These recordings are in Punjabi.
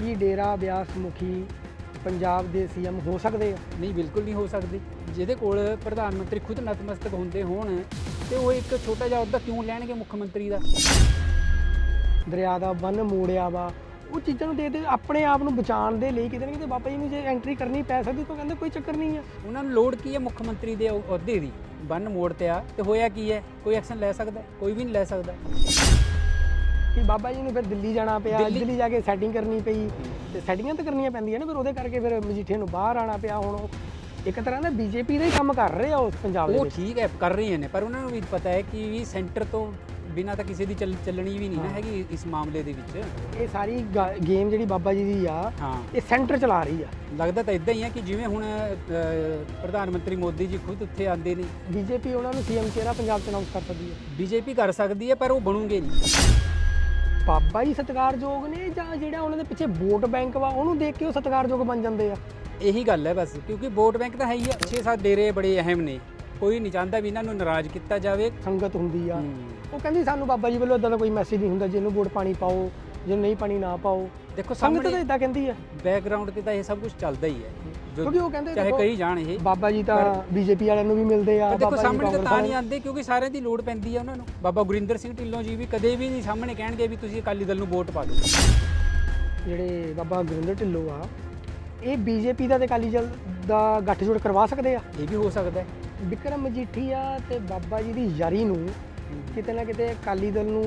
ਕੀ ਡੇਰਾ ਬਿਆਸ ਮੁਖੀ ਪੰਜਾਬ ਦੇ ਸੀਐਮ ਹੋ ਸਕਦੇ ਆ? ਨਹੀਂ ਬਿਲਕੁਲ ਨਹੀਂ ਹੋ ਸਕਦੀ। ਜਿਹਦੇ ਕੋਲ ਪ੍ਰਧਾਨ ਮੰਤਰੀ ਖੁਦ ਨਤਮਸਤਕ ਹੁੰਦੇ ਹੋਣ ਤੇ ਉਹ ਇੱਕ ਛੋਟਾ ਜਿਹਾ ਅਹੁਦਾ ਕਿਉਂ ਲੈਣਗੇ ਮੁੱਖ ਮੰਤਰੀ ਦਾ? ਦਰਿਆ ਦਾ ਬੰਨ ਮੋੜਿਆ ਵਾ। ਉਹ ਚੀਜ਼ਾਂ ਨੂੰ ਦੇਖਦੇ ਆਪਣੇ ਆਪ ਨੂੰ ਬਚਾਉਣ ਦੇ ਲਈ ਕਿਤੇ ਨਾ ਕਿਤੇ ਬਾਬਾ ਜੀ ਨੂੰ ਜੇ ਐਂਟਰੀ ਕਰਨੀ ਪੈ ਸਕਦੀ ਤਾਂ ਕਹਿੰਦੇ ਕੋਈ ਚੱਕਰ ਨਹੀਂ ਆ। ਉਹਨਾਂ ਨੂੰ ਲੋੜ ਕੀ ਹੈ ਮੁੱਖ ਮੰਤਰੀ ਦੇ ਅਹੁ- ਅਹੁਦੇ ਦੀ? ਬੰਨ ਮੋੜ ਤੇ ਆ ਤੇ ਹੋਇਆ ਕੀ ਹੈ? ਕੋਈ ਐਕਸ਼ਨ ਲੈ ਸਕਦਾ? ਕੋਈ ਵੀ ਨਹੀਂ ਲੈ ਸਕਦਾ। ਕਿ ਬਾਬਾ ਜੀ ਨੂੰ ਫਿਰ ਦਿੱਲੀ ਜਾਣਾ ਪਿਆ ਦਿੱਲੀ- ਜਾ ਕੇ ਸੈਟਿੰਗ ਕਰਨੀ ਪਈ। ਤੇ ਸੈਟਿੰਗਾਂ ਤਾਂ ਕਰਨੀਆਂ ਪੈਂਦੀਆਂ ਨੇ ਫਿਰ ਉਹਦੇ ਕਰਕੇ ਫਿਰ ਮਜੀਠੀਆ ਨੂੰ ਬਾਹਰ ਆਣਾ ਪਿਆ ਹੁਣ ਇੱਕ ਤਰ੍ਹਾਂ ਦਾ ਬੀਜੇਪੀ ਦਾ ਹੀ ਕੰਮ ਕਰ ਰਹੇ ਆ ਉਸ ਪੰਜਾਬ ਦੇ ਉਹ ਠੀਕ ਹੈ ਕਰ ਰਹੀਆਂ ਨੇ ਪਰ ਉਹਨਾਂ ਨੂੰ ਵੀ ਪਤਾ ਹੈ ਕਿ ਵੀ ਸੈਂਟਰ ਤੋਂ ਬਿਨਾਂ ਤਾਂ ਕਿਸੇ ਦੀ ਚੱਲ- ਚੱਲਣੀ ਵੀ ਨਹੀਂ ਨਾ ਹੈਗੀ ਇਸ ਮਾਮਲੇ ਦੇ ਵਿੱਚ। ਇਹ ਸਾਰੀ ਗੇਮ ਜਿਹੜੀ ਬਾਬਾ ਜੀ ਦੀ ਆ ਇਹ ਸੈਂਟਰ ਚਲਾ ਰਹੀ ਆ। ਲੱਗਦਾ ਤਾਂ ਇਦਾਂ ਹੀ ਹੈ ਕਿ ਜਿਵੇਂ ਹੁਣ ਪ੍ਰਧਾਨ ਮੰਤਰੀ ਮੋਦੀ ਜੀ ਖੁਦ ਉੱਥੇ ਆਉਂਦੇ ਨੇ। ਬੀਜੇਪੀ ਉਹਨਾਂ ਨੂੰ ਸੀਐਮ ਚਿਹਰਾ ਪੰਜਾਬ ਚ ਅਨਾਉਂਸ ਕਰ ਸਕਦੀ ਹੈ ਬੀਜੇਪੀ ਕਰ ਸਕਦੀ ਹੈ ਪਰ ਉਹ ਬਣੂਗੇ ਨਹੀਂ। ਬਾਬਾ ਜੀ ਸਤਿਕਾਰਯੋਗ ਨੇ ਜਾਂ ਜਿਹੜਾ ਉਹਨਾਂ ਦੇ ਪਿੱਛੇ ਵੋਟ ਬੈਂਕ ਵਾ ਉਹਨੂੰ ਦੇਖ ਕੇ ਉਹ ਸਤਿਕਾਰਯੋਗ ਬਣ ਜਾਂਦੇ ਆ? ਇਹੀ ਗੱਲ ਹੈ ਬਸ ਕਿਉਂਕਿ ਵੋਟ ਬੈਂਕ ਤਾਂ ਹੈ ਹੀ ਆ 6-7 ਡੇਰੇ ਬੜੇ ਅਹਿਮ ਨੇ। ਕੋਈ ਨਹੀਂ ਚਾਹੁੰਦਾ ਵੀ ਇਹਨਾਂ ਨੂੰ ਨਾਰਾਜ਼ ਕੀਤਾ ਜਾਵੇ। ਸੰਗਤ ਹੁੰਦੀ ਆ। ਉਹ ਕਹਿੰਦੀ ਸਾਨੂੰ ਬਾਬਾ ਜੀ ਵੱਲੋਂ ਇਦਾਂ ਦਾ ਕੋਈ ਮੈਸੇਜ ਨਹੀਂ ਹੁੰਦਾ ਜਿਹਨੂੰ ਵੋਟ ਪਾਣੀ ਪਾਓ ਜਿਹਨੂੰ ਨਹੀਂ ਪਾਣੀ ਨਾ ਪਾਓ। ਦੇਖੋ ਸੰਗਤ ਤਾਂ ਇਦਾਂ ਕਹਿੰਦੀ ਆ। ਬੈਕਗ੍ਰਾਉਂਡ ਤੇ ਤਾਂ ਇਹ ਸਭ ਕੁਝ ਚੱਲਦਾ ਹੀ ਹੈ। ਜੋ ਕਿਉਂਕਿ ਉਹ ਕਹਿੰਦੇ ਚਾਹੇ ਕਈ ਜਾਣ ਇਹ। ਬਾਬਾ ਜੀ ਤਾਂ ਬੀਜੇਪੀ ਵਾਲਿਆਂ ਨੂੰ ਵੀ ਮਿਲਦੇ ਆ ਦੇਖੋ ਬਾਬਾ ਜੀ ਸਾਹਮਣੇ ਤਾਂ ਨਹੀਂ ਆਉਂਦੇ ਕਿਉਂਕਿ ਸਾਰਿਆਂ ਦੀ ਲੋੜ ਪੈਂਦੀ ਹੈ ਉਹਨਾਂ ਨੂੰ। ਬਾਬਾ ਗੁਰਿੰਦਰ ਸਿੰਘ ਢਿੱਲੋਂ ਜੀ ਵੀ ਕਦੇ ਵੀ ਨਹੀਂ ਸਾਹਮਣੇ ਕਹਿਣਗੇ ਵੀ ਤੁਸੀਂ ਅਕਾਲੀ ਦਲ ਨੂੰ ਵੋਟ ਪਾ ਦਿਓ। ਜਿਹੜੇ ਬਾਬਾ ਗੁਰਿੰਦਰ ਢਿੱਲੋਂ ਆ ਇਹ ਬੀਜੇਪੀ ਦਾ ਤੇ ਅਕਾਲੀ ਦਲ ਦਾ ਗੱਠਜੋੜ ਕਰਵਾ ਸਕਦੇ ਆ? ਇਹ ਵੀ ਹੋ ਸਕਦਾ ਵਿਕਰਮ ਮਜੀਠੀਆ ਤੇ ਬਾਬਾ ਜੀ ਦੀ ਯਾਰੀ ਨੂੰ ਕਿਤੇ ਨਾ ਕਿਤੇ ਅਕਾਲੀ ਦਲ ਨੂੰ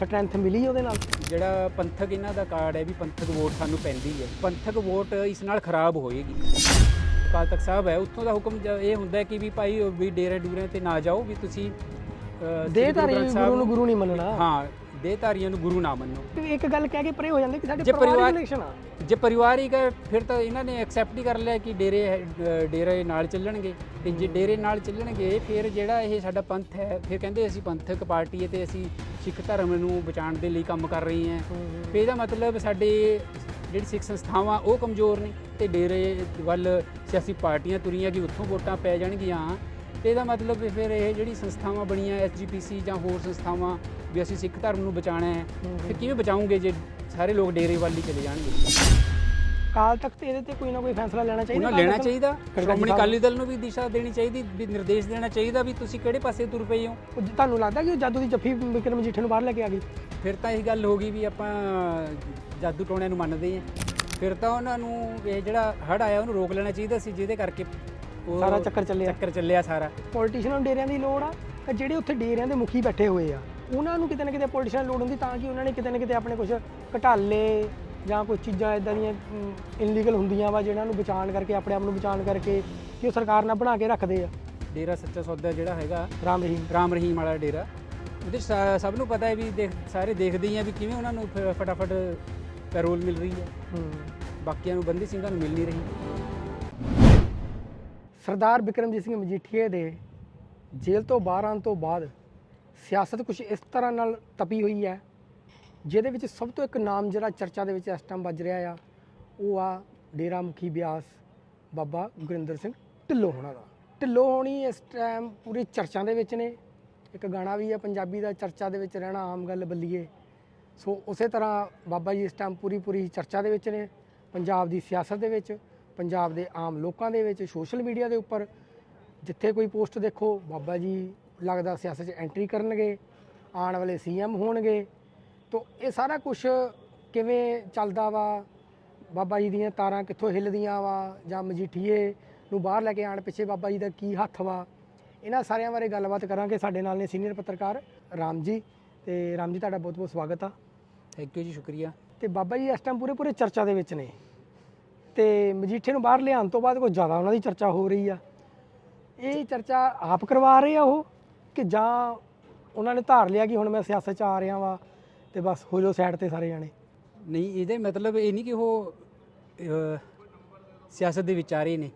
ਸਟਰੈਂਥ ਮਿਲੀ ਉਹਦੇ ਨਾਲ। ਜਿਹੜਾ ਪੰਥਕ ਇਹਨਾਂ ਦਾ ਕਾਰਡ ਹੈ ਵੀ ਪੰਥਕ ਵੋਟ ਸਾਨੂੰ ਪੈਂਦੀ ਹੈ। ਪੰਥਕ ਵੋਟ ਇਸ ਨਾਲ ਖਰਾਬ ਹੋਏਗੀ। ਅਕਾਲ ਤਖਤ ਸਾਹਿਬ ਹੈ ਉੱਥੋਂ ਦਾ ਹੁਕਮ ਇਹ ਹੁੰਦਾ ਕਿ ਵੀ ਭਾਈ ਵੀ ਡੇਰੇ ਡੂਰੇ ਤੇ ਨਾ ਜਾਓ ਵੀ ਤੁਸੀਂ ਦੇਹਧਾਰੀ ਗੁਰੂ ਨੂੰ ਗੁਰੂ ਨਹੀਂ ਮੰਨਣਾ। ਹਾਂ ਦੇਹਧਾਰੀਆਂ ਨੂੰ ਗੁਰੂ ਨਾ ਮੰਨੋ। ਤੇ ਇੱਕ ਗੱਲ ਕਹਿ ਕੇ ਪਰੇ ਹੋ ਜਾਂਦੇ ਕਿ ਸਾਡੇ ਜੇ ਪਰਿਵਾਰਿਕ ਪਰਿਵਾਰ- ਰਿਲੇਸ਼ਨ ਆ। ਜੇ ਪਰਿਵਾਰਿਕ ਹੈ ਫਿਰ ਤਾਂ ਇਹਨਾਂ ਨੇ ਐਕਸੈਪਟ ਹੀ ਕਰ ਲਿਆ ਕਿ ਡੇਰੇ ਹੈ- ਡੇਰੇ ਨਾਲ ਚੱਲਣਗੇ। ਤੇ ਜੇ ਡੇਰੇ ਨਾਲ ਚੱਲਣਗੇ ਫਿਰ ਜਿਹੜਾ ਇਹ ਸਾਡਾ ਪੰਥ ਹੈ ਫਿਰ ਕਹਿੰਦੇ ਅਸੀਂ ਪੰਥਕ ਪਾਰਟੀ ਹੈ ਤੇ ਅਸੀਂ ਸਿੱਖ ਧਰਮ ਨੂੰ ਬਚਾਉਣ ਦੇ ਲਈ ਕੰਮ ਕਰ ਰਹੇ ਹਾਂ ਫਿਰ ਇਹਦਾ ਮਤਲਬ ਸਾਡੇ ਜਿਹੜੀ ਸਿੱਖ ਸੰਸਥਾਵਾਂ ਉਹ ਕਮਜ਼ੋਰ ਨੇ। ਤੇ ਡੇਰੇ ਵੱਲ ਸਿਆਸੀ ਪਾਰਟੀਆਂ ਤੁਰੀਆਂ ਕਿ ਉੱਥੋਂ ਵੋਟਾਂ ਪੈ ਜਾਣਗੀਆਂ। ਤੇ ਇਹਦਾ ਮਤਲਬ ਵੀ ਫਿਰ ਇਹ ਜਿਹੜੀ ਸੰਸਥਾਵਾਂ ਬਣੀਆਂ ਐਸਜੀਪੀਸੀ ਜਾਂ ਹੋਰ ਸੰਸਥਾਵਾਂ ਵੀ ਅਸੀਂ ਸਿੱਖ ਧਰਮ ਨੂੰ ਬਚਾਉਣਾ ਹੈ ਫਿਰ ਕਿਵੇਂ ਬਚਾਉਂਗੇ ਜੇ ਸਾਰੇ ਲੋਕ ਡੇਰੇ ਵੱਲ ਹੀ ਚਲੇ ਜਾਣਗੇ? ਕਾਲ ਤਖਤ ਇਹਦੇ ਤੇ ਕੋਈ ਨਾ ਕੋਈ ਫੈਸਲਾ ਲੈਣਾ ਚਾਹੀਦਾ ਉਹਨਾਂ ਲੈਣਾ? ਚਾਹੀਦਾ। ਸ਼੍ਰੋਮਣੀ ਅਕਾਲੀ ਦਲ ਨੂੰ ਵੀ ਦਿਸ਼ਾ ਦੇਣੀ ਚਾਹੀਦੀ ਵੀ ਨਿਰਦੇਸ਼ ਦੇਣਾ ਚਾਹੀਦਾ ਵੀ ਤੁਸੀਂ ਕਿਹੜੇ ਪਾਸੇ ਤੁਰ ਪਏ ਹੋ? ਤੁਹਾਨੂੰ ਲੱਗਦਾ ਕਿ ਉਹ ਜਾਦੂ ਦੀ ਜੱਫੀ ਵਿਕਰਮ ਮਜੀਠੇ ਨੂੰ ਬਾਹਰ ਲੈ ਕੇ ਆ ਗਈ? ਫਿਰ ਤਾਂ ਇਹ ਗੱਲ ਹੋ ਗਈ ਵੀ ਆਪਾਂ ਜਾਦੂ ਟੋਣਿਆਂ ਨੂੰ ਮੰਨਦੇ ਹਾਂ। ਫਿਰ ਤਾਂ ਉਹਨਾਂ ਨੂੰ ਇਹ ਜਿਹੜਾ ਹੜ ਆਇਆ ਉਹਨੂੰ ਰੋਕ ਲੈਣਾ ਚਾਹੀਦਾ ਸੀ ਜਿਹਦੇ ਕਰਕੇ ਉਹ ਸਾਰਾ ਚੱਕਰ ਚੱਲਿਆ। ਚੱਕਰ ਚੱਲਿਆ ਸਾਰਾ। ਪੋਲੀਟੀਸ਼ੀਅਨਾਂ ਨੂੰ ਡੇਰਿਆਂ ਦੀ ਲੋੜ ਆ ਕਿ ਜਿਹੜੇ ਉੱਥੇ ਡੇਰਿਆਂ ਦੇ ਮੁਖੀ ਬੈਠੇ ਹੋਏ ਆ ਉਹਨਾਂ ਨੂੰ ਕਿਤੇ ਨਾ ਕਿਤੇ ਪੋਲੀਟੀਸ਼ੀਅਨ ਲੋੜ ਹੁੰਦੀ ਤਾਂ ਕਿ ਉਹਨਾਂ ਨੇ ਕਿਤੇ ਨਾ ਕਿਤੇ ਆਪਣੇ ਕੁਝ ਘਟਾਲੇ ਜਾਂ ਕੋਈ ਚੀਜ਼ਾਂ ਇਦਾਂ ਦੀਆਂ ਇਨਲੀਗਲ ਹੁੰਦੀਆਂ ਵਾ ਜਿਹਨਾਂ ਨੂੰ ਬਚਾਉਣ ਕਰਕੇ ਆਪਣੇ ਆਪ ਨੂੰ ਬਚਾਉਣ ਕਰਕੇ ਕਿ ਉਹ ਸਰਕਾਰ ਨਾਲ ਬਣਾ ਕੇ ਰੱਖਦੇ ਆ। ਡੇਰਾ ਸੱਚਾ ਸੌਦਾ ਜਿਹੜਾ ਹੈਗਾ ਰਾਮ ਰਹੀਮ। ਰਾਮ ਰਹੀਮ ਵਾਲਾ ਡੇਰਾ। ਉਹਦੇ ਸਭ ਨੂੰ ਪਤਾ ਹੈ ਵੀ ਦੇਖ ਸਾਰੇ ਦੇਖਦੇ ਹੀ ਆ ਵੀ ਕਿਵੇਂ ਉਹਨਾਂ ਨੂੰ ਫਟਾਫਟ ਪੈਰੋਲ ਮਿਲ ਰਹੀ ਹੈ। ਹੂੰ। ਬਾਕੀਆਂ ਨੂੰ ਬੰਦੀ ਸਿੰਘਾਂ ਨੂੰ ਮਿਲ ਨਹੀਂ ਰਹੀ। ਸਰਦਾਰ ਬਿਕਰਮਜੀਤ ਸਿੰਘ ਮਜੀਠੀਏ ਦੇ ਜੇਲ੍ਹ ਤੋਂ ਬਾਹਰ ਆਉਣ ਤੋਂ ਬਾਅਦ ਸਿਆਸਤ ਕੁਝ ਇਸ ਤਰ੍ਹਾਂ ਨਾਲ ਤਪੀ ਹੋਈ ਹੈ, ਜਿਹਦੇ ਵਿੱਚ ਸਭ ਤੋਂ ਇੱਕ ਨਾਮ ਜਿਹੜਾ ਚਰਚਾ ਦੇ ਵਿੱਚ ਇਸ ਟਾਈਮ ਵੱਜ ਰਿਹਾ ਆ, ਉਹ ਆ ਡੇਰਾ ਮੁਖੀ ਬਿਆਸ ਬਾਬਾ ਗੁਰਿੰਦਰ ਸਿੰਘ ਢਿੱਲੋਂ ਹੋਣਾ ਦਾ। ਢਿੱਲੋਂ ਹੋਣੀ ਇਸ ਟਾਈਮ ਪੂਰੀ ਚਰਚਾ ਦੇ ਵਿੱਚ ਨੇ। ਇੱਕ ਗਾਣਾ ਵੀ ਹੈ ਪੰਜਾਬੀ ਦਾ ਚਰਚਾ ਦੇ ਵਿੱਚ ਰਹਿਣਾ ਆਮ ਗੱਲ ਬੱਲੀਏ। ਸੋ ਉਸੇ ਤਰ੍ਹਾਂ ਬਾਬਾ ਜੀ ਇਸ ਟਾਈਮ ਪੂਰੀ ਪੂਰੀ ਚਰਚਾ ਦੇ ਵਿੱਚ ਨੇ, ਪੰਜਾਬ ਦੀ ਸਿਆਸਤ ਦੇ ਵਿੱਚ, ਪੰਜਾਬ ਦੇ ਆਮ ਲੋਕਾਂ ਦੇ ਵਿੱਚ, ਸੋਸ਼ਲ ਮੀਡੀਆ ਦੇ ਉੱਪਰ। ਜਿੱਥੇ ਕੋਈ ਪੋਸਟ ਦੇਖੋ, ਬਾਬਾ ਜੀ ਲੱਗਦਾ ਸਿਆਸਤ 'ਚ ਐਂਟਰੀ ਕਰਨਗੇ ਆਉਣ ਵਾਲੇ ਸੀਐਮ ਹੋਣਗੇ। ਤੋਂ ਇਹ ਸਾਰਾ ਕੁਝ ਕਿਵੇਂ ਚੱਲਦਾ ਵਾ? ਬਾਬਾ ਜੀ ਦੀਆਂ ਤਾਰਾਂ ਕਿੱਥੋਂ ਹਿੱਲਦੀਆਂ ਵਾ? ਜਾਂ ਮਜੀਠੀਏ ਨੂੰ ਬਾਹਰ ਲੈ ਕੇ ਆਣ ਪਿੱਛੇ ਬਾਬਾ ਜੀ ਦਾ ਕੀ ਹੱਥ ਵਾ? ਇਹਨਾਂ ਸਾਰਿਆਂ ਬਾਰੇ ਗੱਲਬਾਤ ਕਰਾਂਗੇ। ਸਾਡੇ ਨਾਲ ਨੇ ਸੀਨੀਅਰ ਪੱਤਰਕਾਰ ਰਾਮ ਜੀ ਤੇ ਰਾਮ ਜੀ ਤੁਹਾਡਾ ਬਹੁਤ ਬਹੁਤ ਸਵਾਗਤ ਆ। ਥੈਂਕ ਯੂ ਜੀ ਸ਼ੁਕਰੀਆ। ਤੇ ਬਾਬਾ ਜੀ ਇਸ ਟਾਈਮ ਪੂਰੇ ਪੂਰੇ ਚਰਚਾ ਦੇ ਵਿੱਚ ਨੇ। ਤੇ ਮਜੀਠੇ ਨੂੰ ਬਾਹਰ ਲਿਆਉਣ ਤੋਂ ਬਾਅਦ ਕੁਝ ਜ਼ਿਆਦਾ ਉਹਨਾਂ ਦੀ ਚਰਚਾ ਹੋ ਰਹੀ ਆ। ਇਹ ਚਰਚਾ ਆਪ ਕਰਵਾ ਰਹੇ ਆ ਉਹ? ਕਿ ਜਾਂ ਉਹਨਾਂ ਨੇ ਧਾਰ ਲਿਆ ਕਿ ਹੁਣ ਮੈਂ ਸਿਆਸਤ 'ਚ ਆ ਰਿਹਾ ਵਾਂ ਤੇ ਬਸ ਹੋ ਜਾਓ ਸਾਈਡ ਤੇ ਸਾਰੇ ਜਾਣੇ। ਨਹੀਂ ਇਹਦੇ ਮਤਲਬ ਇਹ ਨਹੀਂ ਕਿ ਉਹ ਅਹ, ਸਿਆਸਤ ਦੇ ਵਿਚਾਰੇ ਨੇ।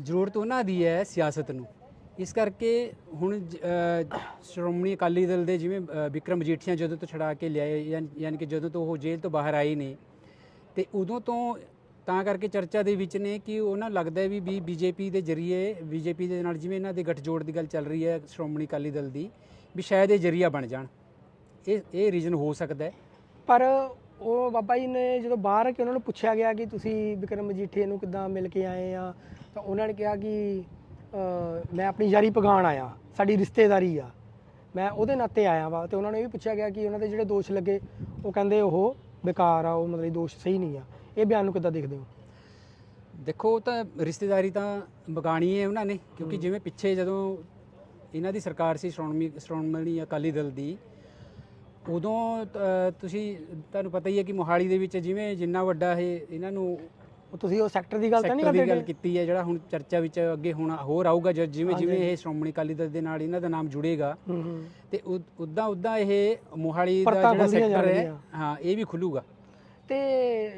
ਜ਼ਰੂਰਤ ਉਹਨਾਂ ਦੀ ਹੈ ਸਿਆਸਤ ਨੂੰ। ਇਸ ਕਰਕੇ ਹੁਣ ਜ- ਅਹ, ਸ਼੍ਰੋਮਣੀ ਅਕਾਲੀ ਦਲ ਦੇ ਜਿਵੇਂ ਅਹ, ਵਿਕਰਮ ਮਜੀਠੀਆ ਜਦੋਂ ਤੋਂ ਛੜਾ ਕੇ ਲਿਆਏ ਯਾਨ- ਯਾਨੀ ਕਿ ਜਦੋਂ ਤੋਂ ਉਹ ਜੇਲ੍ਹ ਤੋਂ ਬਾਹਰ ਆਏ ਨੇ ਤੇ ਉਦੋਂ ਤੋਂ ਤਾਂ ਕਰਕੇ ਚਰਚਾ ਦੇ ਵਿੱਚ ਨੇ ਕਿ ਉਹਨਾਂ ਨੂੰ ਲੱਗਦਾ ਹੈ ਵੀ ਬੀ ਬੀਜੇਪੀ ਦੇ ਜ਼ਰੀਏ, ਬੀਜੇਪੀ ਦੇ ਨਾਲ ਜਿਵੇਂ ਇਹਨਾਂ ਦੇ ਗੱਠਜੋੜ ਦੀ ਗੱਲ ਚੱਲ ਰਹੀ ਹੈ ਸ਼੍ਰੋਮਣੀ ਅਕਾਲੀ ਦਲ ਦੀ, ਵੀ ਸ਼ਾਇਦ ਇਹ ਜ਼ਰੀਆ ਬਣ ਜਾਣ। ਇਹ ਇਹ ਰੀਜ਼ਨ ਹੋ ਸਕਦਾ ਹੈ। ਪਰ ਉਹ ਬਾਬਾ ਜੀ ਨੇ ਜਦੋਂ ਬਾਹਰ ਆ ਕੇ ਉਹਨਾਂ ਨੂੰ ਪੁੱਛਿਆ ਗਿਆ ਕਿ ਤੁਸੀਂ ਵਿਕਰਮ ਮਜੀਠੀਆ ਨੂੰ ਕਿੱਦਾਂ ਮਿਲ ਕੇ ਆਏ ਆ, ਤਾਂ ਉਹਨਾਂ ਨੇ ਕਿਹਾ ਕਿ ਮੈਂ ਆਪਣੀ ਯਾਰੀ ਪਗਾਣ ਆਇਆ, ਸਾਡੀ ਰਿਸ਼ਤੇਦਾਰੀ ਆ। ਮੈਂ ਉਹਦੇ ਨਾਤੇ ਆਇਆ ਵਾ ਤੇ ਉਹਨਾਂ ਨੂੰ ਇਹ ਵੀ ਪੁੱਛਿਆ ਗਿਆ ਕਿ ਉਹਨਾਂ ਦੇ ਜਿਹੜੇ ਦੋਸ਼ ਲੱਗੇ, ਉਹ ਕਹਿੰਦੇ ਉਹ ਬੇਕਾਰ ਆ, ਉਹ ਮਤਲਬ ਦੋਸ਼ ਸਹੀ ਨਹੀਂ ਆ। ਇਹ ਬਿਆਨ ਨੂੰ ਕਿੱਦਾਂ ਦੇਖਦੇ ਹੋ? ਦੇਖੋ ਉਹ ਤਾਂ ਰਿਸ਼ਤੇਦਾਰੀ ਤਾਂ ਬਗਾਣੀ ਹੈ ਉਹਨਾਂ ਨੇ ਕਿਉਂਕਿ ਜਿਵੇਂ ਪਿੱਛੇ ਜਦੋਂ ਇਹਨਾਂ ਦੀ ਸਰਕਾਰ ਸੀ ਸ਼੍ਰੋਮਣੀ ਸ਼੍ਰੋਮਣੀ ਅਕਾਲੀ ਦਲ ਦੀ ਉਦੋਂ ਤੁਸੀਂ ਤੁਹਾਨੂੰ ਪਤਾ ਹੀ ਹੈ ਕਿ ਮੋਹਾਲੀ ਦੇ ਵਿੱਚ ਜਿਵੇਂ ਜਿੰਨਾ ਵੱਡਾ ਇਹ ਇਹਨਾਂ ਨੂੰ ਉਹ ਤੁਸੀਂ ਉਹ ਸੈਕਟਰ ਦੀ ਗੱਲ ਤਾਂ ਨਹੀਂ ਸੈਕਟਰ ਦੀ ਗੱਲ ਕਰਦੇ ਕੀਤੀ ਹੈ ਜਿਹੜਾ ਹੁਣ ਚਰਚਾ ਵਿੱਚ ਅੱਗੇ ਹੁਣ ਹੋਰ ਆਊਗਾ ਜਿਵੇਂ ਜਿਵੇਂ ਇਹ ਸ਼੍ਰੋਮਣੀ ਅਕਾਲੀ ਦਲ ਦੇ ਨਾਲ ਇਹਨਾਂ ਦਾ ਨਾਮ ਜੁੜੇਗਾ ਤੇ ਉਦਾਂ ਉਦਾਂ ਇਹ ਮੋਹਾਲੀ ਦਾ ਜਿਹੜਾ ਸੈਕਟਰ ਹੈ। ਹਾਂ ਇਹ ਵੀ ਖੁੱਲੂਗਾ। ਤੇ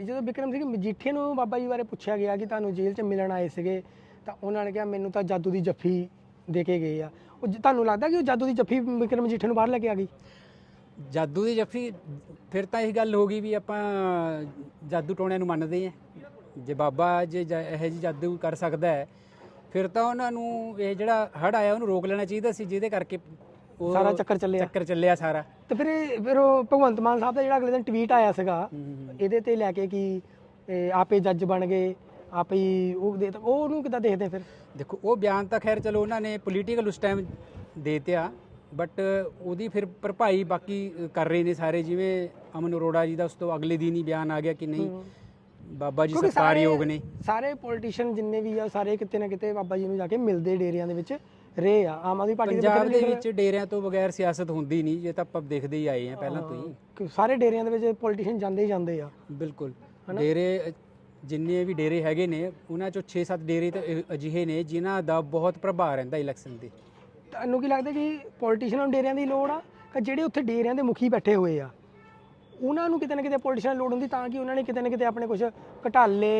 ਜਦੋਂ ਵਿਕਰਮ ਸਿੰਘ ਮਜੀਠੀਆ ਨੂੰ ਬਾਬਾ ਜੀ ਬਾਰੇ ਪੁੱਛਿਆ ਗਿਆ ਕਿ ਤੁਹਾਨੂੰ ਜੇਲ੍ਹ 'ਚ ਮਿਲਣ ਆਏ ਸੀਗੇ, ਤਾਂ ਉਹਨਾਂ ਨੇ ਕਿਹਾ, ਮੈਨੂੰ ਤਾਂ ਜਾਦੂ ਦੀ ਜੱਫੀ ਦੇ ਕੇ ਗਏ ਆ। ਉਹ ਜ- ਤੁਹਾਨੂੰ ਲੱਗਦਾ ਕਿ ਉਹ ਜਾਦੂ ਦੀ ਜੱਫੀ ਵਿਕਰਮ ਮਜੀਠੇ ਨੂੰ ਬਾਹਰ ਲੈ ਕੇ ਆ ਗਈ? ਜਾਦੂ ਦੀ ਜੱਫੀ, ਫਿਰ ਤਾਂ ਇਹ ਗੱਲ ਹੋ ਗਈ ਵੀ ਆਪਾਂ ਜਾਦੂ ਟੋਣਿਆਂ ਨੂੰ ਮੰਨਦੇ ਹਾਂ ਜੇ ਬਾਬਾ ਜੇ ਜ- ਇਹੋ ਜਿਹੀ ਜਾਦੂ ਕਰ ਸਕਦਾ ਹੈ, ਫਿਰ ਤਾਂ ਉਹਨਾਂ ਨੂੰ ਇਹ ਜਿਹੜਾ ਹੜ ਆਇਆ, ਉਹਨੂੰ ਰੋਕ ਲੈਣਾ ਚਾਹੀਦਾ ਸੀ, ਜਿਹਦੇ ਕਰਕੇ ਉਹ ਸਾਰਾ ਚੱਕਰ ਚੱਲਿਆ। ਚੱਕਰ ਚੱਲਿਆ ਸਾਰਾ। ਤੇ ਫਿਰ ਇਹ- ਫਿਰ ਉਹ ਭਗਵੰਤ ਮਾਨ ਸਾਹਿਬ ਦਾ ਜਿਹੜਾ ਅਗਲੇ ਦਿਨ ਟਵੀਟ ਆਇਆ ਸੀਗਾ। ਇਹਦੇ ਤੇ ਲੈ ਕੇ ਕਿ ਇਹ ਆਪੇ ਜੱਜ ਬਣ ਗਏ ਆਪੇ ਹੀ ਉਹ ਦੇ ਉਹ ਉਹਨੂੰ ਕਿੱਦਾਂ ਦੇਖਦੇ ਫਿਰ? ਦੇਖੋ ਉਹ ਬਿਆਨ ਤਾਂ ਖੈਰ ਚਲੋ ਉਹਨਾਂ ਨੇ ਪੋਲੀਟੀਕਲ ਉਸ ਟਾਈਮ ਦੇਤਿਆ ਬਟ ਉਹਦੀ ਫਿਰ ਭਰਪਾਈ ਬਾਕੀ ਕਰ ਰਹੇ ਨੇ ਸਾਰੇ ਜਿਵੇਂ ਅਮਨ ਅਰੋੜਾ ਜੀ ਦਾ ਉਸ ਤੋਂ ਅਗਲੇ ਦਿਨ ਹੀ ਬਿਆਨ ਆ ਗਿਆ ਕਿ ਨਹੀਂ ਬਾਬਾ ਜੀ ਸਰਕਾਰਯੋਗ ਨੇ। ਸਾਰੇ ਪੋਲੀਟੀਸ਼ੀਅਨ ਜਿੰਨੇ ਵੀ ਆ ਸਾਰੇ ਕਿਤੇ ਨਾ ਕਿਤੇ ਬਾਬਾ ਜੀ ਨੂੰ ਜਾ ਕੇ ਮਿਲਦੇ ਡੇਰਿਆਂ ਦੇ ਵਿੱਚ। ਰਹੇ ਆ ਆਮ ਆਦਮੀ ਪਾਰਟੀ ਦੇ ਪੰਜਾਬ ਦੇ ਵਿੱਚ ਡੇਰਿਆਂ ਤੋਂ ਬਗੈਰ ਸਿਆਸਤ ਹੁੰਦੀ ਨਹੀਂ ਇਹ ਤਾਂ ਆਪਾਂ ਦੇਖਦੇ ਹੀ ਆਏ ਆ ਪਹਿਲਾਂ ਤੋਂ ਹੀ। ਸਾਰੇ ਡੇਰਿਆਂ ਦੇ ਵਿੱਚ ਪੋਲੀਟੀਸ਼ੀਅਨ ਜਾਂਦੇ ਹੀ ਜਾਂਦੇ ਆ। ਬਿਲਕੁਲ। ਡੇਰੇ ਜਿੰਨੇ ਵੀ ਡੇਰੇ ਹੈਗੇ ਨੇ ਉਹਨਾਂ ਚੋਂ 6-7 ਡੇਰੇ ਤਾਂ ਅਜਿਹੇ ਨੇ ਜਿਨ੍ਹਾਂ ਦਾ ਬਹੁਤ ਪ੍ਰਭਾਵ ਰਹਿੰਦਾ ਇਲੈਕਸ਼ਨ ਤੇ। ਤੁਹਾਨੂੰ ਕੀ ਲੱਗਦਾ ਕਿ ਪੋਲੀਟੀਸ਼ੀਅਨ ਨੂੰ ਡੇਰਿਆਂ ਦੀ ਲੋੜ ਆ ਕਿ ਜਿਹੜੇ ਉੱਥੇ ਡੇਰਿਆਂ ਦੇ ਮੁਖੀ ਬੈਠੇ ਹੋਏ ਆ? ਉਹਨਾਂ ਨੂੰ ਕਿਤੇ ਨਾ ਕਿਤੇ ਪੋਲੀਟੀਸ਼ੀਅਨ ਲੋੜ ਹੁੰਦੀ ਤਾਂ ਕਿ ਉਹਨਾਂ ਨੇ ਕਿਤੇ ਨਾ ਕਿਤੇ ਆਪਣੇ ਕੁਝ ਘਟਾਲੇ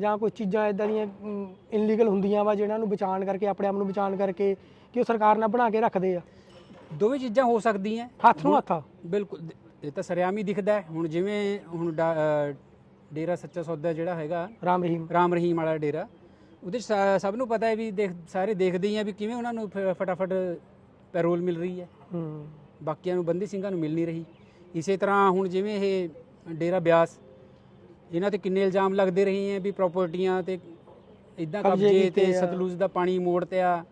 ਜਾਂ ਕੋਈ ਚੀਜ਼ਾਂ ਇਦਾਂ ਦੀਆਂ ਇਨਲੀਗਲ ਹੁੰਦੀਆਂ ਵਾ ਜਿਹਨਾਂ ਨੂੰ ਬਚਾਉਣ ਕਰਕੇ ਆਪਣੇ ਆਪ ਨੂੰ ਬਚਾਉਣ ਕਰਕੇ ਕਿ ਉਹ ਸਰਕਾਰ ਨਾਲ ਬਣਾ ਕੇ ਰੱਖਦੇ ਆ। ਦੋਵੇਂ ਚੀਜ਼ਾਂ ਹੋ ਸਕਦੀਆਂ ਹੱਥ ਨੂੰ ਹੱਥ ਬਿਲਕੁਲ ਇਹ ਤਾਂ ਸਰਿਆਮੀ ਦਿਖਦਾ ਹੈ। ਹੁਣ ਜਿਵੇਂ ਹੁਣ ਡੇਰਾ ਸੱਚਾ ਸੌਦਾ ਜਿਹੜਾ ਹੈਗਾ ਰਾਮ ਰਹੀਮ। ਰਾਮ ਰਹੀਮ ਵਾਲਾ ਡੇਰਾ ਉਹਦੇ ਸਭ ਨੂੰ ਪਤਾ ਹੈ ਵੀ ਦੇਖ ਸਾਰੇ ਦੇਖਦੇ ਹੀ ਆ ਵੀ ਕਿਵੇਂ ਉਹਨਾਂ ਨੂੰ ਫਟਾਫਟ ਪੈਰੋਲ ਮਿਲ ਰਹੀ ਹੈ। ਹੂੰ। ਬਾਕੀਆਂ ਨੂੰ ਬੰਦੀ ਸਿੰਘਾਂ ਨੂੰ ਮਿਲ ਨਹੀਂ ਰਹੀ। ਇਸੇ ਤਰ੍ਹਾਂ ਹੁਣ ਜਿਵੇਂ ਇਹ ਡੇਰਾ ਬਿਆਸ ਇਹਨਾਂ ਤੇ ਕਿੰਨੇ ਇਲਜ਼ਾਮ ਲੱਗਦੇ ਰਹੇ ਆ ਵੀ ਪ੍ਰਾਪਰਟੀਆਂ ਤੇ ਇਦਾਂ ਕਬਜ਼ੇ ਤੇ ਆ। ਸਤਲੁਜ ਦਾ ਪਾਣੀ ਮੋੜਤਿਆ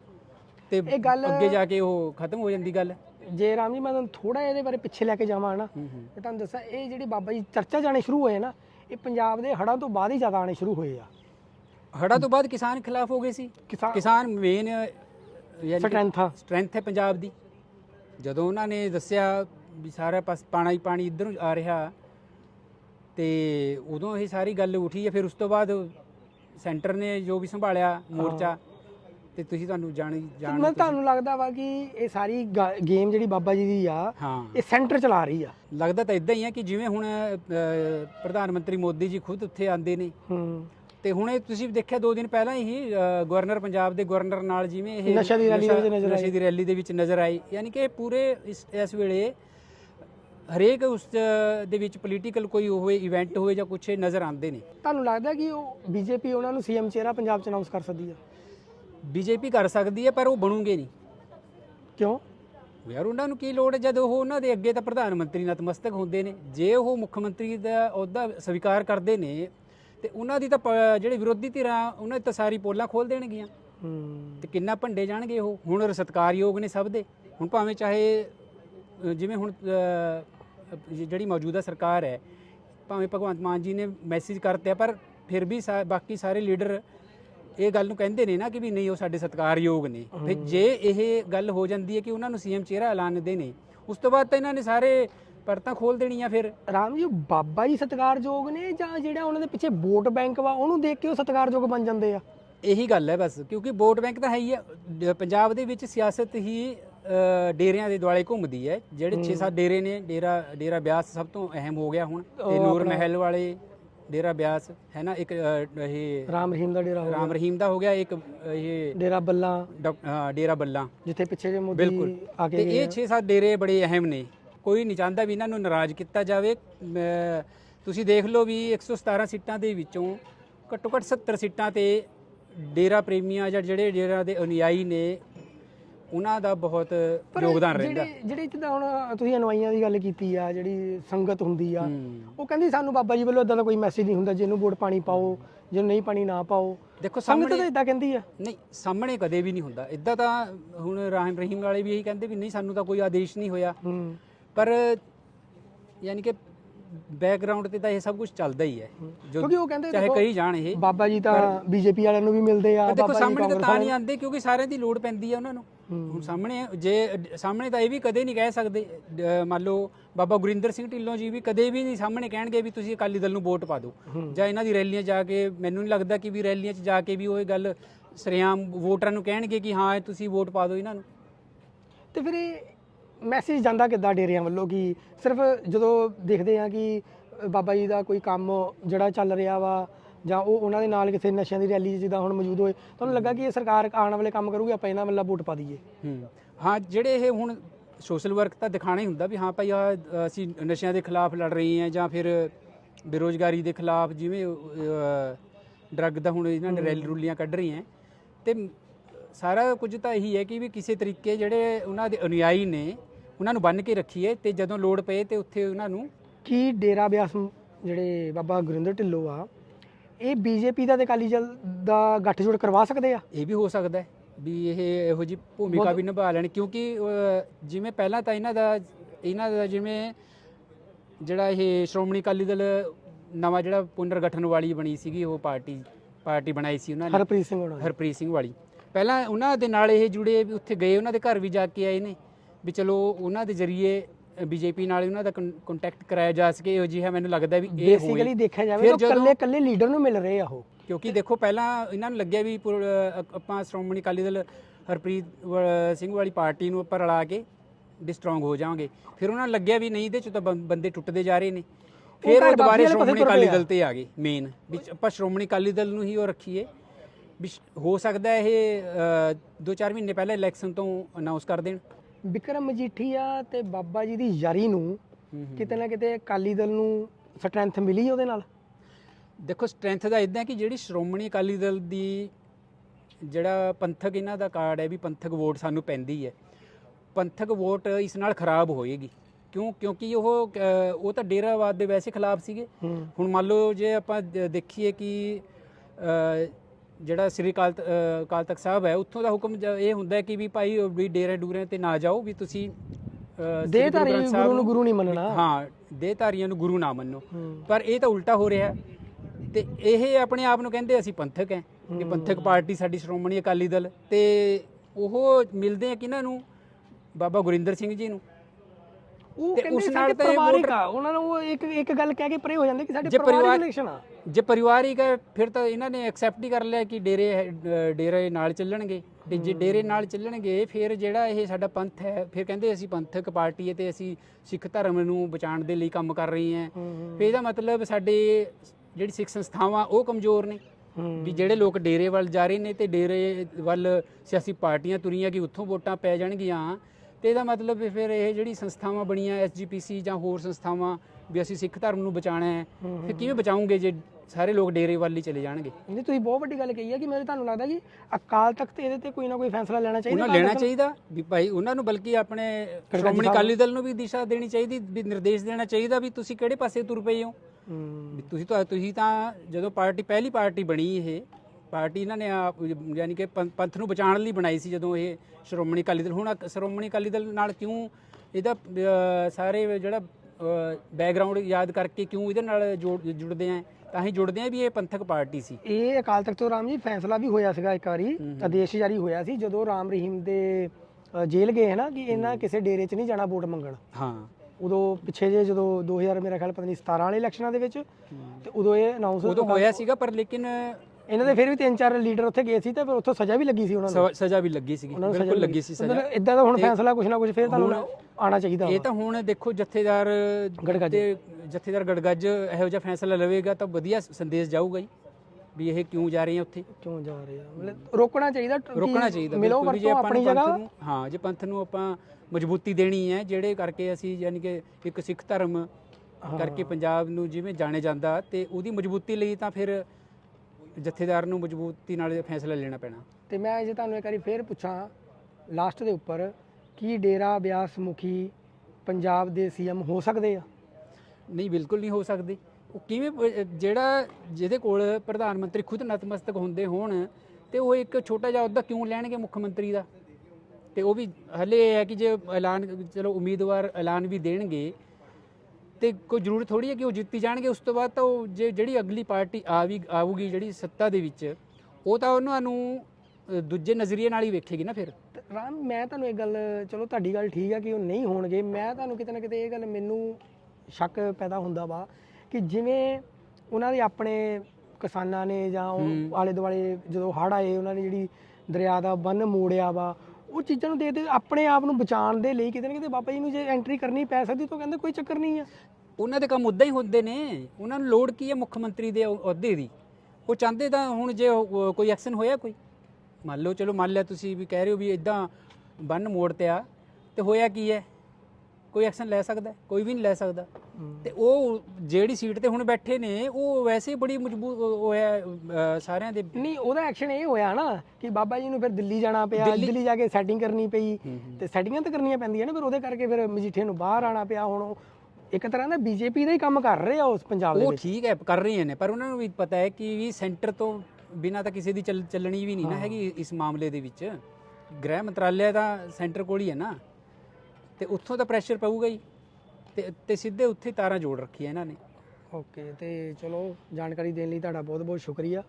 ਤੇ ਇਹ ਗੱਲ- ਅੱਗੇ ਜਾ ਕੇ ਉਹ ਖਤਮ ਹੋ ਜਾਂਦੀ ਗੱਲ। ਜੇ ਰਾਮ ਜੀ ਮੈਂ ਤੁਹਾਨੂੰ ਥੋੜਾ ਇਹਦੇ ਬਾਰੇ ਪਿੱਛੇ ਲੈ ਕੇ ਜਾਵਾਂ ਨਾ ਹੂੰ ਹੂੰ। ਮੈਂ ਤੁਹਾਨੂੰ ਦੱਸਾਂ ਇਹ ਜਿਹੜੀ ਬਾਬਾ ਜੀ ਚਰਚਾ ਜਾਣੇ ਸ਼ੁਰੂ ਹੋਏ ਨਾ ਇਹ ਪੰਜਾਬ ਦੇ ਹੜ੍ਹਾਂ ਤੋਂ ਬਾਅਦ ਹੀ ਜ਼ਿਆਦਾ ਆਣੇ ਸ਼ੁਰੂ ਹੋਏ ਆ। ਹੜ੍ਹਾਂ ਤੋਂ ਬਾਅਦ ਕਿਸਾਨ ਖਿਲਾਫ ਹੋ ਗਏ ਸੀ। ਕਿਸਾਨ ਮੇਨ ਸਟਰੈਂਥ ਆ। ਸਟਰੈਂਥ ਹੈ ਪੰਜਾਬ ਦੀ। ਜਦੋਂ ਉਹਨਾਂ ਨੇ ਦੱਸਿਆ ਵੀ ਸਾਰਾ ਪਾਸ ਪਾਣੀ ਹੀ ਪਾਣੀ ਇੱਧਰ ਆ ਰਿਹਾ ਤੇ ਉਦੋਂ ਇਹ ਸਾਰੀ ਗੱਲ ਉਠੀ ਹੈ ਫਿਰ ਉਸ ਤੋਂ ਬਾਅਦ ਸੈਂਟਰ ਨੇ ਜੋ ਵੀ ਸੰਭਾਲਿਆ ਮੋਰਚਾ ਤੇ ਤੁਸੀਂ ਤੁਹਾਨੂੰ ਜਾਣ ਜਾਣ ਮੈਂ ਤੁਹਾਨੂੰ ਲੱਗਦਾ ਵਾ ਕਿ ਇਹ ਸਾਰੀ ਗੇਮ ਜਿਹੜੀ ਬਾਬਾ ਜੀ ਦੀ ਆ ਹਾਂ। ਇਹ ਸੈਂਟਰ ਚਲਾ ਰਹੀ ਆ? ਲੱਗਦਾ ਤਾਂ ਇਦਾਂ ਹੀ ਹੈ ਕਿ ਜਿਵੇਂ ਹੁਣ ਅ, ਪ੍ਰਧਾਨ ਮੰਤਰੀ ਮੋਦੀ ਜੀ ਖੁਦ ਉੱਥੇ ਆਂਦੇ ਨੇ। ਹੂੰ। ਤੇ ਹੁਣ ਇਹ ਤੁਸੀਂ ਦੇਖਿਆ ਦੋ ਦਿਨ ਪਹਿਲਾਂ ਹੀ ਅ, ਗਵਰਨਰ ਪੰਜਾਬ ਦੇ ਗਵਰਨਰ ਨਾਲ ਜਿਵੇਂ ਇਹ ਨਸ਼ੇ ਦੀ ਰੈਲੀ ਦੇ ਵਿੱਚ ਨਜ਼ਰ ਨਸ਼ੇ ਦੀ ਰੈਲੀ ਦੇ ਵਿੱਚ ਨਜ਼ਰ ਆਈ। ਯਾਨੀ ਕਿ ਇਹ ਪੂਰੇ ਇਸ ਇਸ ਵੇਲੇ ਹਰੇਕ ਉਸ ਦੇ ਵਿੱਚ ਪੋਲੀਟੀਕਲ ਕੋਈ ਹੋਵੇ ਇਵੈਂਟ ਹੋਵੇ ਜਾਂ ਕੁਛ ਨਜ਼ਰ ਆਉਂਦੇ ਨੇ। ਤੁਹਾਨੂੰ ਲੱਗਦਾ ਕਿ ਉਹ ਬੀਜੇਪੀ ਉਹਨਾਂ ਨੂੰ ਸੀਐਮ ਚਿਹਰਾ ਪੰਜਾਬ ਚ ਅਨਾਉਂਸ ਕਰ ਸਕਦੀ ਆ? ਬੀਜੇਪੀ ਕਰ ਸਕਦੀ ਹੈ ਪਰ ਉਹ ਬਣੂਗੇ ਨਹੀਂ। ਕਿਉਂ? ਯਾਰ ਉਹਨਾਂ ਨੂੰ ਕੀ ਲੋੜ ਹੈ? ਜਦ ਉਹ ਉਹਨਾਂ ਦੇ ਅੱਗੇ ਤਾਂ ਪ੍ਰਧਾਨ ਮੰਤਰੀ ਨਤਮਸਤਕ ਹੁੰਦੇ ਨੇ। ਜੇ ਉਹ ਮੁੱਖ ਮੰਤਰੀ ਦਾ ਅਹੁਦਾ ਸਵੀਕਾਰ ਕਰਦੇ ਨੇ ਤੇ ਉਹਨਾਂ ਦੀ ਤਾਂ ਪ- ਜਿਹੜੇ ਵਿਰੋਧੀ ਧਿਰਾਂ ਉਹਨਾਂ ਦੀ ਤਾਂ ਸਾਰੀ ਪੋਲਾਂ ਖੋਲ ਦੇਣਗੀਆਂ। ਤੇ ਕਿੰਨਾ ਭੰਡੇ ਜਾਣਗੇ ਉਹ? ਹੁਣ ਸਤਕਾਰਯੋਗ ਨੇ ਸਭ ਦੇ। ਹੁਣ ਭਾਵੇਂ ਚਾਹੇ ਅ, ਜਿਵੇਂ ਹੁਣ ਅ, ਜਿਹੜੀ ਮੌਜੂਦਾ ਸਰਕਾਰ ਹੈ ਭਾਵੇਂ ਭਗਵੰਤ ਮਾਨ ਜੀ ਨੇ ਮੈਸੇਜ ਕਰਤੇ ਪਰ ਫਿਰ ਵੀ ਬਾਕੀ ਸਾਰੇ ਲੀਡਰ ਇਹ ਗੱਲ ਨੂੰ ਕਹਿੰਦੇ ਨੇ ਨਾ ਕਿ ਵੀ ਨਹੀਂ ਉਹ ਸਾਡੇ ਸਤਕਾਰਯੋਗ ਨੇ। ਫਿਰ ਜੇ ਇਹ ਗੱਲ ਹੋ ਜਾਂਦੀ ਹੈ ਕਿ ਉਹਨਾਂ ਨੂੰ ਸੀਐਮ ਚਿਹਰਾ ਐਲਾਨਦੇ ਨੇ ਉਸ ਤੋਂ ਬਾਅਦ ਤਾਂ ਇਹਨਾਂ ਨੇ ਸਾਰੇ ਪਰਤਾਂ ਖੋਲ ਦੇਣੀਆਂ ਫਿਰ। ਰਾਮ ਜੀ ਬਾਬਾ ਜੀ ਸਤਿਕਾਰਯੋਗ ਨੇ ਜਾਂ ਜਿਹੜਾ ਉਹਨਾਂ ਦੇ ਪਿੱਛੇ ਵੋਟ ਬੈਂਕ ਵਾ ਉਹਨੂੰ ਦੇਖ ਕੇ ਉਹ ਸਤਿਕਾਰਯੋਗ ਬਣ ਜਾਂਦੇ ਆ? ਇਹੀ ਗੱਲ ਹੈ ਬਸ ਕਿਉਂਕਿ ਵੋਟ ਬੈਂਕ ਤਾਂ ਹੈ ਹੀ ਹੈ ਪੰਜਾਬ ਦੇ ਵਿੱਚ ਸਿਆਸਤ ਹੀ ਡੇਰਿਆਂ ਦੇ ਦੁਆਲੇ ਘੁੰਮਦੀ ਹੈ ਜਿਹੜੇ 6-7 ਡੇਰੇ ਨੇ ਡੇਰਾ ਡੇਰਾ ਬਿਆਸ ਸਭ ਤੋਂ ਅਹਿਮ ਹੋ ਗਿਆ ਹੁਣ। ਤੇ ਨੂਰ ਮਹਿਲ ਵਾਲੇ ਡੇਰਾ ਬਿਆਸ ਹੈ ਨਾ ਇੱਕ ਇਹ ਰਾਮ ਰਹੀਮ ਦਾ ਡੇਰਾ ਹੋ ਰਾਮ ਰਹੀਮ ਦਾ ਹੋ ਗਿਆ ਇੱਕ ਇਹ ਡੇਰਾ ਬੱਲਾ। ਹਾਂ, ਡੇਰਾ ਬੱਲਾ। ਜਿੱਥੇ ਪਿੱਛੇ ਜੇ ਮੋਦੀ ਬਿਲਕੁਲ। ਆ ਕੇ ਤੇ ਇਹ 6-7 ਡੇਰੇ ਬੜੇ ਅਹਿਮ ਨੇ। ਕੋਈ ਨਹੀਂ ਚਾਹੁੰਦਾ ਵੀ ਇਹਨਾਂ ਨੂੰ ਨਾਰਾਜ਼ ਕੀਤਾ ਜਾਵੇ। ਤੁਸੀਂ ਦੇਖ ਲਓ ਵੀ 117 ਸੀਟਾਂ ਦੇ ਵਿੱਚੋਂ ਘੱਟੋ ਘੱਟ 70 ਸੀਟਾਂ ਤੇ ਡੇਰਾ ਪ੍ਰੇਮੀਆਂ ਜਾਂ ਜਿਹੜੇ ਡੇਰਾ ਦੇ ਅਨੁਯਾਈ ਨੇ ਉਹਨਾਂ ਦਾ ਬਹੁਤ ਪਰ ਯੋਗਦਾਨ ਰਹਿੰਦਾ। ਜਿਹੜੇ ਜਿਹੜੇ ਜਿੱਦਾਂ ਹੁਣ ਤੁਸੀਂ ਅਨਵਾਈਆਂ ਦੀ ਗੱਲ ਕੀਤੀ ਆ ਜਿਹੜੀ ਸੰਗਤ ਹੁੰਦੀ ਆ ਹੂੰ। ਉਹ ਕਹਿੰਦੀ ਸਾਨੂੰ ਬਾਬਾ ਜੀ ਵੱਲੋਂ ਇਦਾਂ ਦਾ ਕੋਈ ਮੈਸੇਜ ਨਹੀਂ ਹੁੰਦਾ ਜਿਹਨੂੰ ਵੋਟ ਪਾਣੀ ਪਾਓ ਜਿਹਨੂੰ ਨਹੀਂ ਪਾਣੀ ਨਾ ਪਾਓ। ਦੇਖੋ ਸੰਗਤ ਤਾਂ ਸਾਹਮਣੇ ਇਦਾਂ ਕਹਿੰਦੀ ਆ। ਨਹੀਂ ਸਾਹਮਣੇ ਕਦੇ ਵੀ ਨਹੀਂ ਹੁੰਦਾ। ਇਦਾਂ ਤਾਂ ਹੁਣ ਰਾਹਿਮ ਰਹੀਮ ਵਾਲੇ ਵੀ ਇਹੀ ਕਹਿੰਦੇ ਵੀ ਨਹੀਂ ਸਾਨੂੰ ਤਾਂ ਕੋਈ ਆਦੇਸ਼ ਨਹੀਂ ਹੋਇਆ। ਹੂੰ। ਪਰ ਯਾਨੀ ਕਿ ਬੈਕਗ੍ਰਾਉਂਡ ਤੇ ਤਾਂ ਇਹ ਸਭ ਕੁਝ ਚੱਲਦਾ ਹੀ ਹੈ। ਜੋ ਕਿਉਂਕਿ ਉਹ ਕਹਿੰਦੇ ਚਾਹੇ ਦੇਖੋ, ਕਈ ਜਾਣ ਇਹ। ਬਾਬਾ ਜੀ ਤਾਂ ਬੀਜੇਪੀ ਵਾਲਿਆਂ ਨੂੰ ਵੀ ਮਿਲਦੇ ਆ ਪਰ ਦੇਖੋ ਬਾਬਾ ਜੀ ਸਾਹਮਣੇ ਤਾਂ ਕਾਂਗਰਸ ਤਾਂ ਵਾਲਿਆਂ ਨਹੀਂ ਆਉਂਦੇ ਕਿਉਂਕਿ ਸਾਰਿਆਂ ਦੀ ਲੋੜ ਪੈਂਦੀ ਹੈ ਉਹਨਾਂ ਨੂੰ। ਹੁਣ ਸਾਹਮਣੇ ਜੇ ਸਾਹਮਣੇ ਤਾਂ ਇਹ ਵੀ ਕਦੇ ਨਹੀਂ ਕਹਿ ਸਕਦੇ ਮੰਨ ਲਓ ਬਾਬਾ ਗੁਰਿੰਦਰ ਸਿੰਘ ਢਿੱਲੋਂ ਜੀ ਵੀ ਕਦੇ ਵੀ ਨਹੀਂ ਸਾਹਮਣੇ ਕਹਿਣਗੇ ਵੀ ਤੁਸੀਂ ਅਕਾਲੀ ਦਲ ਨੂੰ ਵੋਟ ਪਾ ਦਿਓ। ਜਾਂ ਇਹਨਾਂ ਦੀ ਰੈਲੀਆਂ ਜਾ ਕੇ ਮੈਨੂੰ ਨਹੀਂ ਲੱਗਦਾ ਕਿ ਵੀ ਰੈਲੀਆਂ 'ਚ ਜਾ ਕੇ ਵੀ ਉਹ ਇਹ ਗੱਲ ਸਰਿਆਮ ਵੋਟਰਾਂ ਨੂੰ ਕਹਿਣਗੇ ਕਿ ਹਾਂ ਤੁਸੀਂ ਵੋਟ ਪਾ ਦਿਓ ਇਹਨਾਂ ਨੂੰ। ਤੇ ਫਿਰ ਇਹ ਮੈਸੇਜ ਜਾਂਦਾ ਕਿੱਦਾਂ ਡੇਰਿਆਂ ਵੱਲੋਂ ਕਿ ਸਿਰਫ ਜਦੋਂ ਦੇਖਦੇ ਆ ਕਿ ਬਾਬਾ ਜੀ ਦਾ ਕੋਈ ਕੰਮ ਜਿਹੜਾ ਚੱਲ ਰਿਹਾ ਵਾ ਜਾਂ ਉਹ ਉਹਨਾਂ ਦੇ ਨਾਲ ਕਿਸੇ ਨਸ਼ਿਆਂ ਦੀ ਰੈਲੀ 'ਚ ਜਿੱਦਾਂ ਹੁਣ ਮੌਜੂਦ ਹੋਏ ਤੁਹਾਨੂੰ ਲੱਗਾ ਕਿ ਇਹ ਸਰਕਾਰ ਆਉਣ ਵਾਲੇ ਕੰਮ ਕਰੂਗੀ ਆਪਾਂ ਇਹਨਾਂ ਵੱਲੋਂ ਵੋਟ ਪਾ ਦਈਏ? ਹੂੰ। ਹਾਂ ਜਿਹੜੇ ਇਹ ਹੁਣ ਸੋਸ਼ਲ ਵਰਕ ਤਾਂ ਦਿਖਾਣਾ ਹੀ ਹੁੰਦਾ ਵੀ ਹਾਂ ਭਾਈ ਆਹ ਅਸੀਂ ਨਸ਼ਿਆਂ ਦੇ ਖਿਲਾਫ ਲੜ ਰਹੇ ਹਾਂ ਜਾਂ ਫਿਰ ਬੇਰੋਜ਼ਗਾਰੀ ਦੇ ਖਿਲਾਫ ਜਿਵੇਂ ਡਰੱਗ ਦਾ ਹੁਣ ਇਹਨਾਂ ਨੇ ਰੈਲੀ ਰੁਲੀਆਂ ਕੱਢ ਰਹੀ ਹੈ ਤੇ ਸਾਰਾ ਕੁਝ ਤਾਂ ਇਹੀ ਹੈ ਕਿ ਵੀ ਕਿਸੇ ਤਰੀਕੇ ਜਿਹੜੇ ਉਹਨਾਂ ਦੇ ਅਨੁਯਾਈ ਨੇ ਉਹਨਾਂ ਨੂੰ ਬੰਨ ਕੇ ਰੱਖੀਏ ਤੇ ਜਦੋਂ ਲੋੜ ਪਏ ਤੇ ਉੱਥੇ ਉਹਨਾਂ ਨੂੰ ਕੀ ਡੇਰਾ ਬਿਆਸ ਜਿਹੜੇ ਬਾਬਾ ਗੁਰਿੰਦਰ ਢਿੱਲੋਂ ਆ ਇਹ ਬੀਜੇਪੀ ਦਾ ਤੇ ਅਕਾਲੀ ਦਲ ਦਾ ਗੱਠਜੋੜ ਕਰਵਾ ਸਕਦੇ ਆ? ਇਹ ਵੀ ਹੋ ਸਕਦਾ ਹੈ ਵੀ ਇਹ ਇਹੋ ਜੀ ਭੂਮਿਕਾ ਵੀ ਨਿਭਾ ਲੈਣ ਕਿਉਂਕਿ ਅਹ, ਜਿਵੇਂ ਪਹਿਲਾਂ ਤਾਂ ਇਹਨਾਂ ਦਾ ਇਹਨਾਂ ਦਾ ਜਿਵੇਂ ਜਿਹੜਾ ਇਹ ਸ਼੍ਰੋਮਣੀ ਅਕਾਲੀ ਦਲ ਨਵਾਂ ਜਿਹੜਾ ਪੁਨਰ ਗਠਨ ਵਾਲੀ ਬਣੀ ਸੀਗੀ ਉਹ ਪਾਰਟੀ ਪਾਰਟੀ ਬਣਾਈ ਸੀ ਉਹਨਾਂ ਨੇ। ਹਰਪ੍ਰੀਤ ਸਿੰਘ ਹੋਣਾ ਹਰਪ੍ਰੀਤ ਸਿੰਘ ਵਾਲੀ। ਪਹਿਲਾਂ ਉਹਨਾਂ ਦੇ ਨਾਲ ਇਹ ਜੁੜੇ ਵੀ ਉੱਥੇ ਗਏ ਉਹਨਾਂ ਦੇ ਘਰ ਵੀ ਜਾ ਕੇ ਆਏ ਨੇ ਵੀ ਚਲੋ ਉਹਨਾਂ ਦੇ ਜ਼ਰੀਏ ਬੀਜੇਪੀ ਨਾਲ ਉਹਨਾਂ ਦਾ ਕੰਟੈਕਟ ਕਰਾਇਆ ਜਾ ਸਕੇ ਇਹੋ ਜਿਹਾ ਮੈਨੂੰ ਲੱਗਦਾ ਵੀ ਇਹ ਬੇਸਿਕਲੀ ਹੋਏ ਦੇਖਿਆ ਜਾਵੇ ਤਾਂ ਕੱਲੇ ਕੱਲੇ ਲੀਡਰ ਨੂੰ ਮਿਲ ਰਹੇ ਆ ਉਹ। ਕਿਉਂਕਿ ਦੇਖੋ ਪਹਿਲਾਂ ਇਹਨਾਂ ਨੂੰ ਲੱਗਿਆ ਵੀ ਆਪਾਂ ਸ਼੍ਰੋਮਣੀ ਅਕਾਲੀ ਦਲ ਹਰਪ੍ਰੀਤ ਵ- ਸਿੰਘ ਵਾਲੀ ਪਾਰਟੀ ਨੂੰ ਆਪਾਂ ਰਲਾ ਕੇ ਡਿਸਟਰੋਂਗ ਹੋ ਜਾਵਾਂਗੇ। ਫਿਰ ਉਹਨਾਂ ਨੂੰ ਲੱਗਿਆ ਵੀ ਨਹੀਂ ਇਹਦੇ ਚ ਤਾਂ ਬੰਦੇ ਟੁੱਟਦੇ ਜਾ ਰਹੇ ਨੇ। ਫਿਰ ਉਹ ਦੁਬਾਰੇ ਸ਼੍ਰੋਮਣੀ ਅਕਾਲੀ। ਦਲ ਤੇ ਆ ਗਏ ਮੇਨ ਵੀ ਆਪਾਂ ਸ਼੍ਰੋਮਣੀ ਅਕਾਲੀ ਦਲ ਨੂੰ ਹੀ ਉਹ ਰੱਖੀਏ। ਵੀ ਹੋ ਸਕਦਾ ਇਹ 2-4 ਮਹੀਨੇ ਪਹਿਲਾਂ ਇਲੈਕਸ਼ਨ ਤੋਂ ਅਨਾਉਂਸ ਕਰ ਦੇਣ। ਵਿਕਰਮ ਮਜੀਠੀਆ ਤੇ ਬਾਬਾ ਜੀ ਦੀ ਯਾਰੀ ਨੂੰ ਕਿਤੇ ਨਾ ਕਿਤੇ ਅਕਾਲੀ ਦਲ ਨੂੰ ਸਟਰੈਂਥ ਮਿਲੀ ਉਹਦੇ ਨਾਲ? ਦੇਖੋ ਸਟਰੈਂਥ ਦਾ ਇਦਾਂ ਕਿ ਜਿਹੜੀ ਸ਼੍ਰੋਮਣੀ ਅਕਾਲੀ ਦਲ ਦੀ ਜਿਹੜਾ ਪੰਥਕ ਇਹਨਾਂ ਦਾ ਕਾਰਡ ਹੈ ਵੀ ਪੰਥਕ ਵੋਟ ਸਾਨੂੰ ਪੈਂਦੀ ਹੈ। ਪੰਥਕ ਵੋਟ ਇਸ ਨਾਲ ਖਰਾਬ ਹੋਏਗੀ। ਕਿਉਂ? ਕਿਉਂਕਿ ਉਹ ਉਹ ਤਾਂ ਡੇਰਾਵਾਦ ਦੇ ਵੈਸੇ ਖਿਲਾਫ ਸੀਗੇ। ਹੁਣ ਮੰਨ ਲਓ ਜੇ ਆਪਾਂ ਦੇਖੀਏ ਕਿ ਜਿਹੜਾ ਸ੍ਰੀ ਅ, ਅਕਾਲ ਤਖਤ ਸਾਹਿਬ ਹੈ ਉੱਥੋਂ ਦਾ ਹੁਕਮ ਇਹ ਹੁੰਦਾ ਕਿ ਵੀ ਭਾਈ ਵੀ ਡੇਰੇ ਡੂਰੇ ਤੇ ਨਾ ਜਾਓ ਵੀ ਤੁਸੀਂ ਅ, ਸ੍ਰੀ ਦੇਹਧਾਰੀ ਗ੍ਰੰਥ ਸਾਹਿਬ ਗੁਰੂ ਨੂੰ ਗੁਰੂ ਨਹੀਂ ਮੰਨਣਾ। ਹਾਂ ਦੇਹਧਾਰੀਆਂ ਨੂੰ ਗੁਰੂ ਨਾ ਮੰਨੋ। ਪਰ ਇਹ ਤਾਂ ਉਲਟਾ ਹੋ ਰਿਹਾ। ਤੇ ਇਹ ਆਪਣੇ ਆਪ ਨੂੰ ਕਹਿੰਦੇ ਅਸੀਂ ਪੰਥਕ ਹੈ ਕਿ ਪੰਥਕ ਪਾਰਟੀ ਸਾਡੀ ਸ਼੍ਰੋਮਣੀ ਅਕਾਲੀ ਦਲ। ਤੇ ਉਹ ਮਿਲਦੇ ਆ ਕਿਹਨਾਂ ਨੂੰ? ਬਾਬਾ ਗੁਰਿੰਦਰ ਸਿੰਘ ਜੀ ਨੂੰ। ਉਹ ਤੇ ਕਹਿੰਦੇ ਉਸ ਸਾਡੇ ਨਾਲ ਤਾਂ ਇਹ ਪਰਿਵਾਰਿਕ ਆ। ਉਹਨਾਂ ਨੂੰ ਉਹ ਇੱਕ ਇੱਕ ਗੱਲ ਕਹਿ ਕੇ ਪਰੇ ਹੋ ਜਾਂਦੇ ਕਿ ਸਾਡੇ ਜੇ ਪਰਿਵਾਰਿਕ ਪਰਿਵਾਰ- ਰਿਲੇਸ਼ਨ ਆ। ਜੇ ਪਰਿਵਾਰਿਕ ਹੈ ਫਿਰ ਤਾਂ ਇਹਨਾਂ ਨੇ ਐਕਸੈਪਟ ਹੀ ਕਰ ਲਿਆ ਕਿ ਡੇਰੇ ਹੈ- ਅ, ਡੇਰੇ ਨਾਲ ਚੱਲਣਗੇ। ਤੇ ਜੇ ਡੇਰੇ ਨਾਲ ਚੱਲਣਗੇ ਫਿਰ ਜਿਹੜਾ ਇਹ ਸਾਡਾ ਪੰਥ ਹੈ ਫਿਰ ਕਹਿੰਦੇ ਅਸੀਂ ਪੰਥਕ ਪਾਰਟੀ ਹੈ ਤੇ ਅਸੀਂ ਸਿੱਖ ਧਰਮ ਨੂੰ ਬਚਾਉਣ ਦੇ ਲਈ ਕੰਮ ਕਰ ਰਹੇ ਹਾਂ ਫਿਰ ਇਹਦਾ ਮਤਲਬ ਸਾਡੇ ਜਿਹੜੀ ਸਿੱਖ ਸੰਸਥਾਵਾਂ ਉਹ ਕਮਜ਼ੋਰ ਨੇ। ਵੀ ਜਿਹੜੇ ਲੋਕ ਡੇਰੇ ਵੱਲ ਜਾ ਰਹੇ ਨੇ ਤੇ ਡੇਰੇ ਵੱਲ ਸਿਆਸੀ ਪਾਰਟੀਆਂ ਤੁਰੀਆਂ ਕਿ ਉੱਥੋਂ ਵੋਟਾਂ ਪੈ ਜਾਣਗੀਆਂ ਤੇ ਇਹਦਾ ਮਤਲਬ ਵੀ ਫਿਰ ਇਹ ਜਿਹੜੀ ਸੰਸਥਾਵਾਂ ਬਣੀਆਂ ਐਸਜੀਪੀਸੀ ਜਾਂ ਹੋਰ ਸੰਸਥਾਵਾਂ ਵੀ ਅਸੀਂ ਸਿੱਖ ਧਰਮ ਨੂੰ ਬਚਾਉਣਾ ਹੈ ਫਿਰ ਕਿਵੇਂ ਬਚਾਉਂਗੇ ਜੇ ਸਾਰੇ ਲੋਕ ਡੇਰੇ ਵੱਲ ਹੀ ਚਲੇ ਜਾਣਗੇ? ਨਹੀਂ ਤੁਸੀਂ ਬਹੁਤ ਵੱਡੀ ਗੱਲ ਕਹੀ ਹੈ ਕਿ ਮੇਰੇ ਤੁਹਾਨੂੰ ਲੱਗਦਾ ਕਿ ਅਕਾਲ ਤਖਤ ਇਹਦੇ ਤੇ ਕੋਈ ਨਾ ਕੋਈ ਫੈਸਲਾ ਲੈਣਾ ਚਾਹੀਦਾ ਉਹਨਾਂ ਲੈਣਾ ਚਾਹੀਦਾ ਵੀ ਭਾਈ ਉਹਨਾਂ ਨੂੰ ਬਲਕਿ ਆਪਣੇ ਸ਼੍ਰੋਮਣੀ ਅਕਾਲੀ ਦਲ ਨੂੰ ਵੀ ਦਿਸ਼ਾ ਦੇਣੀ ਚਾਹੀਦੀ ਵੀ ਨਿਰਦੇਸ਼ ਦੇਣਾ ਚਾਹੀਦਾ ਵੀ ਤੁਸੀਂ ਕਿਹੜੇ ਪਾਸੇ ਤੁਰ ਪਏ ਹੋ? ਹੂੰ। ਵੀ ਤੁਸੀਂ ਤਾਂ ਤੁਸੀਂ ਤਾਂ ਜਦੋਂ ਪਾਰਟੀ ਪਹਿਲੀ ਪਾਰਟੀ ਬਣੀ ਇਹ ਪਾਰਟੀ ਇਹਨਾਂ ਨੇ ਯਾਨੀ ਕਿ ਪੰਥ ਨੂੰ ਬਚਾਉਣ ਲਈ ਬਣਾਈ ਸੀ ਜਦੋਂ ਇਹ ਸ਼੍ਰੋਮਣੀ ਅਕਾਲੀ ਦਲ ਹੁਣ ਸ਼੍ਰੋਮਣੀ ਅਕਾਲੀ ਦਲ ਨਾਲ ਕਿਉਂ ਇਹਦਾ ਸਾਰੇ ਜਿਹੜਾ ਬੈਕਗ੍ਰਾਉਂਡ ਯਾਦ ਕਰਕੇ ਕਿਉਂ ਇਹਦੇ ਨਾਲ ਜੋੜ- ਜੁੜਦੇ ਆ? ਤਾਂ ਹੀ ਜੁੜਦੇ ਆ ਵੀ ਇਹ ਪੰਥਕ ਪਾਰਟੀ ਸੀ। ਇਹ ਅਕਾਲ ਤਖਤ ਤੋਂ ਰਾਮ ਜੀ ਫੈਸਲਾ ਵੀ ਹੋਇਆ ਸੀਗਾ ਇੱਕ ਵਾਰੀ ਆਦੇਸ਼ ਜਾਰੀ ਹੋਇਆ ਸੀ ਜਦੋਂ ਰਾਮ ਰਹੀਮ ਦੇ ਜੇਲ੍ਹ ਗਏ ਹਨਾ ਕਿ ਇਹਨਾਂ ਕਿਸੇ ਡੇਰੇ 'ਚ ਨਹੀਂ ਜਾਣਾ ਵੋਟ ਮੰਗਣ। ਹਾਂ। ਉਦੋਂ ਪਿੱਛੇ ਜੇ ਜਦੋਂ 2000 ਮੇਰਾ ਖਿਆਲ ਪਤਾ ਨਹੀਂ 17 ਵਾਲੇ ਇਲੈਕਸ਼ਨਾਂ ਦੇ ਵਿੱਚ ਤੇ ਉਦੋਂ ਇਹ ਅਨਾਉਂਸ ਉਦੋਂ ਹੋਇਆ ਸੀਗਾ ਪਰ ਲੇਕਿਨ ਇਹਨਾਂ ਦੇ ਫਿਰ ਵੀ ਤਿੰਨ ਚਾਰ ਲੀਡਰ ਉੱਥੇ ਗਏ ਸੀ ਤੇ ਫਿਰ ਉੱਥੋਂ ਸਜ਼ਾ ਵੀ ਲੱਗੀ ਸੀ ਉਹਨਾਂ ਨੂੰ। ਸ- ਸਜ਼ਾ ਵੀ ਲੱਗੀ ਸੀਗੀ। ਉਹਨਾਂ ਨੂੰ ਸਜ਼ਾ ਬਿਲਕੁਲ ਲੱਗੀ ਸੀ ਸਜ਼ਾ। ਮਤਲਬ ਇਦਾਂ ਦਾ ਹੁਣ ਫੈਸਲਾ ਕੁਛ ਨਾ ਕੁਛ ਫਿਰ ਤੁਹਾਨੂੰ ਆਣਾ ਚਾਹੀਦਾ ਇਹ ਤਾਂ ਹੁਣ ਦੇਖੋ ਜਥੇਦਾਰ ਗੜਗੱਜ। ਤੇ ਜਥੇਦਾਰ ਗੜਗੱਜ ਇਹੋ ਜਿਹਾ ਫੈਸਲਾ ਲਵੇਗਾ ਤਾਂ ਵਧੀਆ ਸੰਦੇਸ਼ ਜਾਊਗਾ ਹੀ ਵੀ ਇਹ ਕਿਉਂ ਜਾ ਰਹੇ ਆ ਉੱਥੇ। ਕਿਉਂ ਜਾ ਰਹੇ ਆ? ਮਤਲਬ ਰੋਕਣਾ ਚਾਹੀਦਾ ਕਿ ਰੋਕਣਾ ਚਾਹੀਦਾ ਮਿਲੋ ਬਿਲਕੁਲ ਵੀ ਜੇ ਵਰਤੋਂ ਆਪਾਂ ਆਪਣੀ ਨੂੰ ਪੰਥ ਜਗ੍ਹਾ। ਨੂੰ ਹਾਂ ਜੇ ਪੰਥ ਨੂੰ ਆਪਾਂ ਮਜ਼ਬੂਤੀ ਦੇਣੀ ਹੈ ਜਿਹੜੇ ਕਰਕੇ ਅਸੀਂ ਯਾਨੀ ਕਿ ਇੱਕ ਸਿੱਖ ਧਰਮ ਕਰਕੇ ਪੰਜਾਬ ਨੂੰ ਜਿਵੇਂ ਜਾਣੇ ਜਾਂਦਾ ਤੇ ਉਹਦੀ ਮਜ਼ਬੂਤੀ ਲਈ ਤਾਂ ਫਿਰ ਜਥੇਦਾਰ ਨੂੰ ਮਜ਼ਬੂਤੀ ਨਾਲ ਇਹ ਫੈਸਲਾ ਲੈਣਾ ਪੈਣਾ। ਤੇ ਮੈਂ ਜੇ ਤੁਹਾਨੂੰ ਇੱਕ ਵਾਰੀ ਫੇਰ ਪੁੱਛਾਂ ਲਾਸਟ ਦੇ ਉੱਪਰ ਕੀ ਡੇਰਾ ਬਿਆਸ ਮੁਖੀ ਪੰਜਾਬ ਦੇ ਸੀਐਮ ਹੋ ਸਕਦੇ ਆ? ਨਹੀਂ ਬਿਲਕੁਲ ਨਹੀਂ ਹੋ ਸਕਦੇ। ਉਹ ਕਿਵੇਂ ਜਿਹੜਾ ਜਿਹਦੇ ਕੋਲ ਪ੍ਰਧਾਨ ਮੰਤਰੀ ਖੁਦ ਨਤਮਸਤਕ ਹੁੰਦੇ ਹੋਣ ਤੇ ਉਹ ਇੱਕ ਛੋਟਾ ਜਿਹਾ ਅਹੁਦਾ ਕਿਉਂ ਲੈਣਗੇ ਮੁੱਖ ਮੰਤਰੀ ਦਾ? ਤੇ ਉਹ ਵੀ ਹਲੇ ਇਹ ਹੈ ਕਿ ਜੇ ਐਲਾਨ ਚਲੋ ਉਮੀਦਵਾਰ ਐਲਾਨ ਵੀ ਦੇਣਗੇ ਤੇ ਕੋਈ ਜ਼ਰੂਰ ਥੋੜੀ ਹੈ ਕਿ ਉਹ ਜਿੱਤੀ ਜਾਣਗੇ ਉਸ ਤੋਂ ਬਾਅਦ ਤਾਂ ਉਹ ਜੇ ਜਿਹੜੀ ਅਗਲੀ ਪਾਰਟੀ ਆ ਵੀ ਆਊਗੀ ਜਿਹੜੀ ਸੱਤਾ ਦੇ ਵਿੱਚ ਉਹ ਤਾਂ ਉਹਨਾਂ ਨੂੰ ਦੂਜੇ ਨਜ਼ਰੀਏ ਨਾਲ ਹੀ ਵੇਖੇਗੀ ਨਾ ਫਿਰ। ਰਾਮ ਮੈਂ ਤੁਹਾਨੂੰ ਇਹ ਗੱਲ ਚਲੋ ਤੁਹਾਡੀ ਗੱਲ ਠੀਕ ਆ ਕਿ ਉਹ ਨਹੀਂ ਹੋਣਗੇ। ਮੈਂ ਤੁਹਾਨੂੰ ਕਿਤੇ ਨਾ ਕਿਤੇ ਇਹ ਗੱਲ ਮੈਨੂੰ ਸ਼ੱਕ ਪੈਦਾ ਹੁੰਦਾ ਵਾ ਕਿ ਜਿਵੇਂ ਉਹਨਾਂ ਦੇ ਆਪਣੇ ਕਿਸਾਨਾਂ ਨੇ ਜਾਂ ਉਹ ਆਲੇ ਦੁਆਲੇ ਜਦੋਂ ਹੜ੍ਹ ਆਏ ਉਹਨਾਂ ਨੇ ਜਿਹੜੀ ਦਰਿਆ ਦਾ ਬੰਨ ਮੋੜਿਆ ਵਾ ਉਹ ਚੀਜ਼ਾਂ ਨੂੰ ਦੇਖਦੇ ਆਪਣੇ ਆਪ ਨੂੰ ਬਚਾਉਣ ਦੇ ਲਈ ਕਿਤੇ ਨਾ ਕਿਤੇ ਬਾਬਾ ਜੀ ਨੂੰ ਜੇ ਐਂਟਰੀ ਕਰਨੀ ਪੈ ਸਕਦੀ ਤਾਂ ਕਹਿੰਦੇ ਕੋਈ ਚੱਕਰ ਨਹੀਂ ਆ। ਉਹਨਾਂ ਦੇ ਕੰਮ ਉਦਾਂ ਹੀ ਹੁੰਦੇ ਨੇ। ਉਹਨਾਂ ਨੂੰ ਲੋੜ ਕੀ ਹੈ ਮੁੱਖ ਮੰਤਰੀ ਦੇ ਅਹੁਦੇ ਦੀ? ਉਹ ਚਾਹੁੰਦੇ ਤਾਂ ਹੁਣ ਜੇ ਕੋਈ ਐਕਸ਼ਨ ਹੋਇਆ ਕੋਈ? ਮੰਨ ਲਓ, ਚਲੋ ਮੰਨ ਲਿਆ ਤੁਸੀਂ ਵੀ ਕਹਿ ਰਹੇ ਹੋ ਵੀ ਇਦਾਂ ਬੰਨ ਮੋੜ ਤੇ ਆ ਤੇ ਹੋਇਆ ਕੀ ਹੈ? ਕੋਈ ਐਕਸ਼ਨ ਲੈ ਸਕਦਾ? ਕੋਈ ਵੀ ਨਹੀਂ ਲੈ ਸਕਦਾ। ਤੇ ਉਹ ਜਿਹੜੀ ਸੀਟ ਤੇ ਹੁਣ ਬੈਠੇ ਨੇ ਉਹ ਵੈਸੇ ਬੜੀ ਮਜ਼ਬੂਤ ਉਹ ਹੈ ਅ, ਸਾਰਿਆਂ ਦੇ। ਨਹੀਂ ਉਹਦਾ ਐਕਸ਼ਨ ਇਹ ਹੋਇਆ ਨਾ ਕਿ ਬਾਬਾ ਜੀ ਨੂੰ ਫਿਰ ਦਿੱਲੀ ਜਾਣਾ ਪਿਆ ਦਿੱਲੀ ਜਾ ਕੇ ਸੈਟਿੰਗ ਕਰਨੀ ਪਈ। ਤੇ ਸੈਟਿੰਗਾਂ ਤਾਂ ਕਰਨੀਆਂ ਪੈਂਦੀਆਂ ਨੇ ਫਿਰ ਉਹਦੇ ਕਰਕੇ ਫਿਰ ਮਜੀਠੇ ਨੂੰ ਬਾਹਰ ਆਣਾ ਪਿਆ। ਹੁਣ ਉਹ ਇੱਕ ਤਰ੍ਹਾਂ ਦਾ ਬੀਜੇਪੀ ਦਾ ਹੀ ਕੰਮ ਕਰ ਰਹੇ ਆ ਉਸ ਪੰਜਾਬ ਦੇ ਉਹ ਵਿੱਚ। ਠੀਕ ਹੈ ਕਰ ਰਹੀਆਂ ਨੇ ਪਰ ਉਹਨਾਂ ਨੂੰ ਵੀ ਪਤਾ ਹੈ ਕਿ ਵੀ ਸੈਂਟਰ ਤੋਂ ਬਿਨਾਂ ਤਾਂ ਕਿਸੇ ਦੀ ਚੱਲ- ਚੱਲਣੀ ਵੀ ਨਹੀਂ ਨਾ ਹੈਗੀ ਇਸ ਮਾਮਲੇ ਦੇ ਵਿੱਚ। ਗ੍ਰਹਿ ਮੰਤਰਾਲੇ ਦਾ ਸੈਂਟਰ ਕੋਲ ਹੀ ਹੈ ਨਾ। ਤੇ ਉੱਥੋਂ ਤਾਂ ਪ੍ਰੈਸ਼ਰ ਪਊਗਾ ਹੀ। ਤੇ ਤੇ ਸਿੱਧੇ ਉੱਥੇ ਤਾਰਾਂ ਜੋੜ ਰੱਖੀਆਂ ਇਹਨਾਂ ਨੇ। ਓਕੇ ਤੇ ਚਲੋ, ਜਾਣਕਾਰੀ ਦੇਣ ਲਈ ਤੁਹਾਡਾ ਬਹੁਤ ਬਹੁਤ ਸ਼ੁਕਰੀਆ।